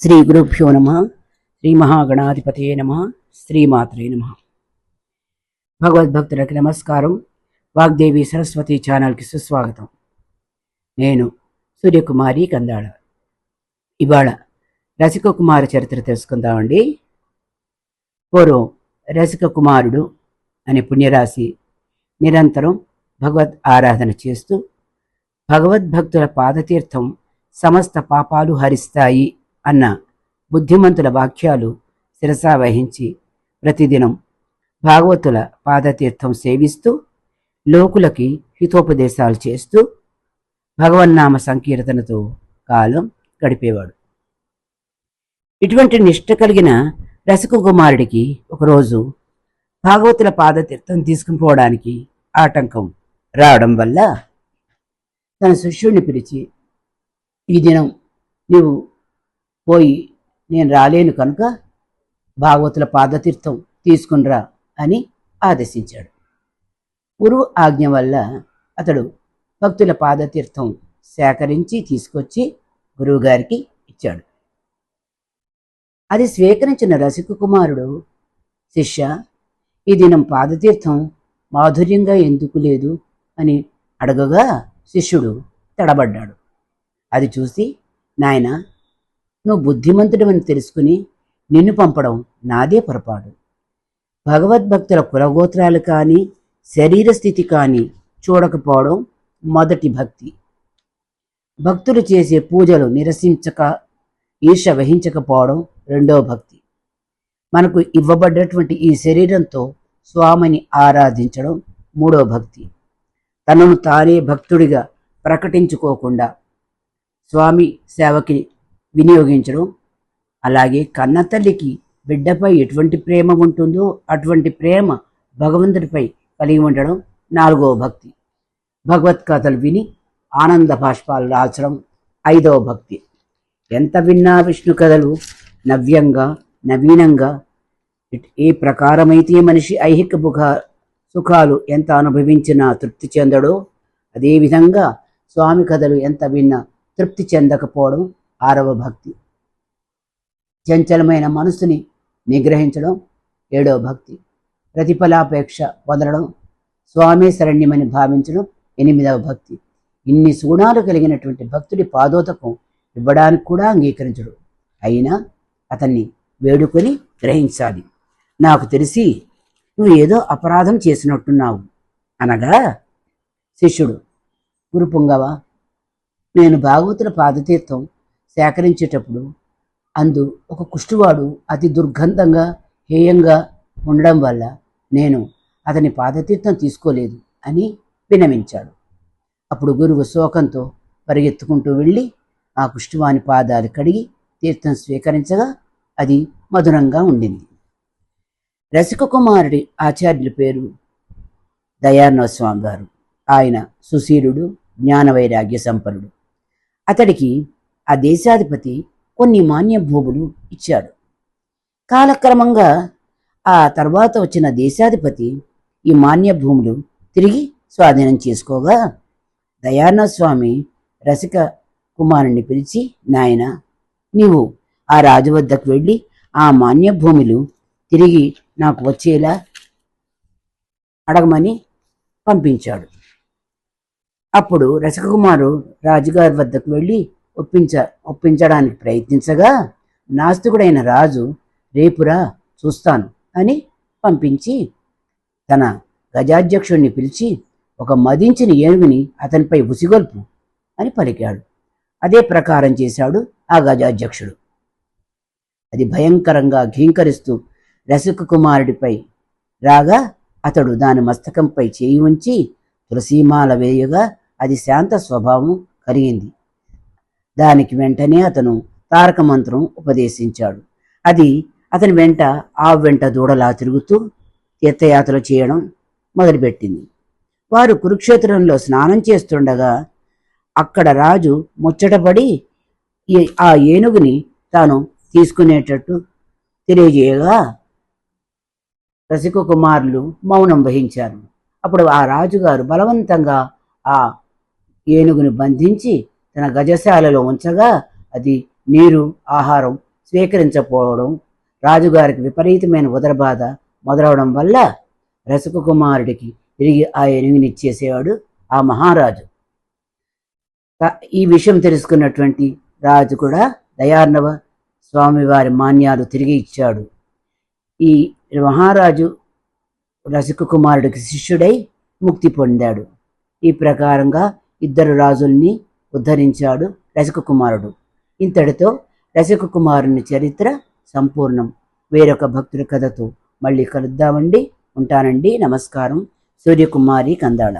శ్రీ గురుభ్యో నమ శ్రీ మహాగణాధిపతయే నమ శ్రీమాత్రే నమ. భగవద్భక్తులకి నమస్కారం. వాగ్దేవి సరస్వతి ఛానల్కి సుస్వాగతం. నేను సూర్యకుమారి కందాళ. ఇవాళ రసిక కుమార చరిత్ర తెలుసుకుందామండి. పూర్వం రసిక కుమారుడు అనే పుణ్యరాశి నిరంతరం భగవద్ ఆరాధన చేస్తూ భగవద్భక్తుల పాదతీర్థం సమస్త పాపాలు హరిస్తాయి. అన్న బుద్ధిమంతుల వాక్యాలు శిరసా వహించి ప్రతిదినం భాగవతుల పాదతీర్థం సేవిస్తూ లోకులకి హితోపదేశాలు చేస్తూ భగవన్నామ సంకీర్తనతో కాలం గడిపేవాడు. ఇటువంటి నిష్ట కలిగిన రసిక కుమారుడికి ఒకరోజు భాగవతుల పాదతీర్థం తీసుకుని పోవడానికి ఆటంకం రావడం వల్ల తన శిష్యుడిని పిలిచి ఈ దినం నీవు పోయి నేను రాలేను కనుక భాగవతుల పాదతీర్థం తీసుకునిరా అని ఆదేశించాడు. గురువు ఆజ్ఞ వల్ల అతడు భక్తుల పాదతీర్థం సేకరించి తీసుకొచ్చి గురువుగారికి ఇచ్చాడు. అది స్వీకరించిన రసిక కుమారుడు శిష్య ఈ దినం పాదతీర్థం మాధుర్యంగా ఎందుకు లేదు? అని అడగగా శిష్యుడు తడబడ్డాడు. అది చూసి నాయన నువ్వు బుద్ధిమంతుడమని తెలుసుకుని నిన్ను పంపడం నాదే పొరపాటు. భగవద్భక్తుల కులగోత్రాలు కానీ శరీర స్థితి కానీ చూడకపోవడం మొదటి భక్తి. భక్తులు చేసే పూజలు నిరసించక ఈర్ష వహించకపోవడం రెండో భక్తి. మనకు ఇవ్వబడ్డటువంటి ఈ శరీరంతో స్వామిని ఆరాధించడం మూడో భక్తి. తనను తానే భక్తుడిగా ప్రకటించుకోకుండా స్వామి సేవకి వినియోగించడం. అలాగే కన్నతల్లికి బిడ్డపై ఎటువంటి ప్రేమ ఉంటుందో అటువంటి ప్రేమ భగవంతుడిపై కలిగి ఉండడం నాలుగవ భక్తి. భగవత్ కథలు విని ఆనంద భాష్పాలు రాల్చడం ఐదవ భక్తి. ఎంత విన్నా విష్ణు కథలు నవ్యంగా నవీనంగా ఏ ప్రకారమైతే మనిషి ఐహిక ముఖ సుఖాలు ఎంత అనుభవించినా తృప్తి చెందడో అదేవిధంగా స్వామి కథలు ఎంత విన్నా తృప్తి చెందకపోవడం ఆరవ భక్తి. చంచలమైన మనసుని నిగ్రహించడం ఏడవ భక్తి. ప్రతిఫలాపేక్ష వదలడం స్వామి శరణ్యమని భావించడం ఎనిమిదవ భక్తి. ఇన్ని సుగుణాలు కలిగినటువంటి భక్తుడి పాదోతకం ఇవ్వడానికి కూడా అంగీకరించడు. అయినా అతన్ని వేడుకొని గ్రహించాలి. నాకు తెలిసి నువ్వు ఏదో అపరాధం చేసినట్టున్నావు. అనగా శిష్యుడు గురుపుంగవ నేను భాగవతుల పాదతీర్థం సేకరించేటప్పుడు అందు ఒక కుష్టివాడు అతి దుర్గంధంగా హేయంగా ఉండడం వల్ల నేను అతని పాదతీర్థం తీసుకోలేదు అని వినమించాడు. అప్పుడు గురువు శోకంతో పరిగెత్తుకుంటూ వెళ్ళి ఆ కుష్టివాని పాదాలు కడిగి తీర్థం స్వీకరించగా అది మధురంగా ఉండింది. రసిక కుమారుడి ఆచార్యుల పేరు దయార్ణవ స్వామి గారు. ఆయన సుశీలుడు జ్ఞానవైరాగ్య సంపన్నుడు. అతడికి ఆ దేశాధిపతి కొన్ని మాన్య భూములు ఇచ్చాడు. కాలక్రమంగా ఆ తర్వాత వచ్చిన దేశాధిపతి ఈ మాన్య భూములు తిరిగి స్వాధీనం చేసుకోగా దయానంద స్వామి రసిక కుమారుణ్ణి పిలిచి నాయన నీవు ఆ రాజు వద్దకు వెళ్ళి ఆ మాన్య భూములు తిరిగి నాకు వచ్చేలా అడగమని పంపించాడు. అప్పుడు రసకుమారు రాజుగారి వద్దకు వెళ్ళి ఒప్పించ ఒప్పించడానికి ప్రయత్నించగా నాస్తికుడైన రాజు రేపురా చూస్తాను అని పంపించి తన గజాధ్యక్షుణ్ణి పిలిచి ఒక మదించిన ఏనుగుని అతనిపై ఉసిగొల్పు అని పలికాడు. అదే ప్రకారం చేశాడు ఆ గజాధ్యక్షుడు. అది భయంకరంగా ఘీంకరిస్తూ రసిక కుమారుడిపై రాగా అతడు దాని మస్తకంపై చేయి ఉంచి తులసీమాల వేయగా అది శాంత స్వభావం కలిగింది. దానికి వెంటనే అతను తారక మంత్రం ఉపదేశించాడు. అది అతని వెంట ఆ వెంట దూడలా తిరుగుతూ తీర్థయాత్రలు చేయడం మొదలుపెట్టింది. వారు కురుక్షేత్రంలో స్నానం చేస్తుండగా అక్కడ రాజు ముచ్చటపడి ఆ ఏనుగుని తాను తీసుకునేటట్టు తెలియజేయగా రసిక కుమారులు మౌనం వహించారు. అప్పుడు ఆ రాజుగారు బలవంతంగా ఆ ఏనుగుని బంధించి తన గజశాలలో ఉంచగా అది నీరు ఆహారం స్వీకరించకపోవడం రాజుగారికి విపరీతమైన ఉదరబాధ మొదలవడం వల్ల రసక కుమారుడికి తిరిగి ఆ ఎనిమినిచ్చేసేవాడు ఆ మహారాజు. ఈ విషయం తెలుసుకున్నటువంటి రాజు కూడా దయార్ణవ స్వామివారి మాన్యాలు తిరిగి ఇచ్చాడు. ఈ మహారాజు రసిక కుమారుడికి శిష్యుడై ముక్తి పొందాడు. ఈ ప్రకారంగా ఇద్దరు రాజుల్ని ఉద్ధరించాడు రసిక కుమారుడు ఇంతటితో రసిక కుమారుని చరిత్ర సంపూర్ణం. వేరొక భక్తుల కథతో మళ్ళీ కలుద్దామండి. ఉంటానండి. నమస్కారం. సూర్యకుమారి కందాళ